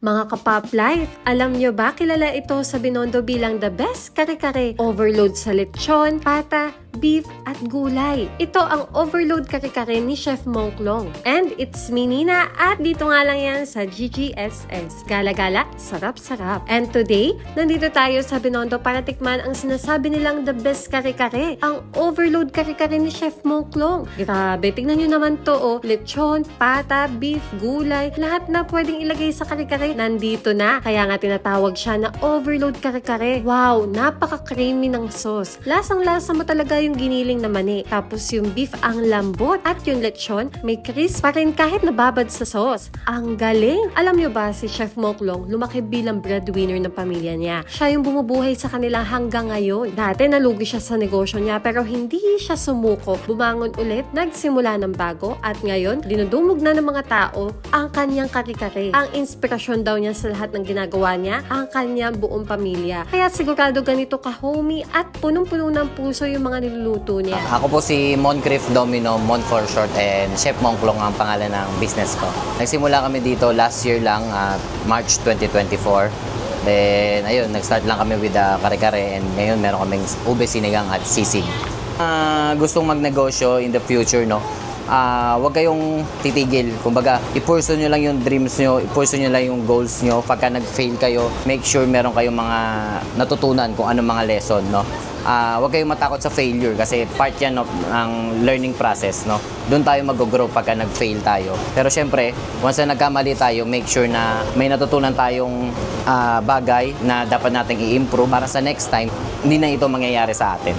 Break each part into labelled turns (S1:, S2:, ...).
S1: Mga kapop life, alam nyo ba kilala ito sa Binondo bilang the best kare-kare? Overload sa lechon, pata, beef, at gulay. Ito ang overload kare-kare ni Chef Monklong. And it's me Nina at dito nga lang yan sa GGSS. Gala-gala, sarap-sarap. And today, nandito tayo sa Binondo para tikman ang sinasabi nilang the best kare-kare. Ang overload kare-kare ni Chef Monklong. Grabe, tignan nyo naman to oh. Lechon, pata, beef, gulay, lahat na pwedeng ilagay sa kare-kare nandito na. Kaya nga tinatawag siya na overload kare-kare. Wow, napaka-creamy ng sauce. Lasang-lasa mo talaga yung giniling na mani. Tapos yung beef ang lambot at yung lechon may crisp pa rin kahit nababad sa sauce. Ang galing! Alam nyo ba si Chef Moklong lumaki bilang breadwinner ng pamilya niya. Siya yung bumubuhay sa kanila hanggang ngayon. Dati nalugi siya sa negosyo niya pero hindi siya sumuko. Bumangon ulit, nagsimula ng bago at ngayon dinudumog na ng mga tao ang kanyang kare-kare. Ang inspirasyon daw niya sa lahat ng ginagawa niya, ang kanyang buong pamilya. Kaya sigurado ganito ka-homey at punong-puno ng puso yung mga niluluto niya.
S2: Ako po si Moncrief Domino, Mon for short, and Chef Mongklong ang pangalan ng business ko. Nagsimula kami dito last year lang, at March 2024. Then, ayun, nag-start lang kami with the kare-kare and ngayon meron kaming ube sinigang at sisig. Ah, gustong magnegosyo in the future, no? Ah, wag kayong titigil. Kumbaga, i-pursue nyo lang yung dreams nyo, i-pursue nyo lang yung goals nyo. Pagka nag-fail kayo, make sure meron kayong mga natutunan kung anong mga lesson, no? Ah, wag kayong matakot sa failure kasi part yan of, ng learning process, no? Doon tayo mag-grow pagka nag-fail tayo. Pero syempre, once na nagkamali tayo, make sure na may natutunan tayong ah, bagay na dapat nating i-improve para sa next time, hindi na ito mangyayari sa atin.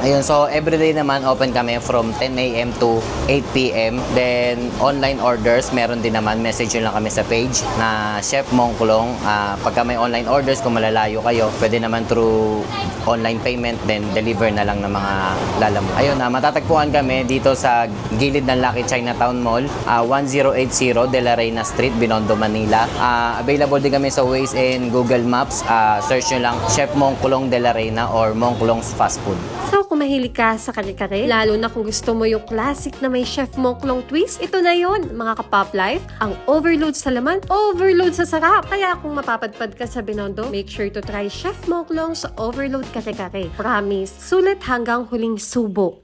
S2: Ayun, so everyday naman open kami from 10 a.m. to 8 p.m. Then online orders, meron din naman message lang kami sa page na Chef Mongkulong. Ah, pagka may online orders, kung malalayo kayo, pwede naman through online payment, then deliver na lang ng mga lalamove. Ayun, na matatagpuan kami dito sa gilid ng Lucky Chinatown Mall, ah, 1080 De La Reina Street, Binondo, Manila. Ah, available din kami sa Waze and Google Maps. Ah, search nyo lang Chef Mongkulong De La Reina or Mongkulong's Fast Food.
S1: So, kung mahilig ka sa kare-kare, lalo na kung gusto mo yung classic na may Chef Moklong twist, ito na yon mga kapop life. Ang overload sa laman, overload sa sarap. Kaya kung mapapadpad ka sa Binondo, make sure to try Chef Moklong sa overload kare-kare. Promise, sulit hanggang huling subo.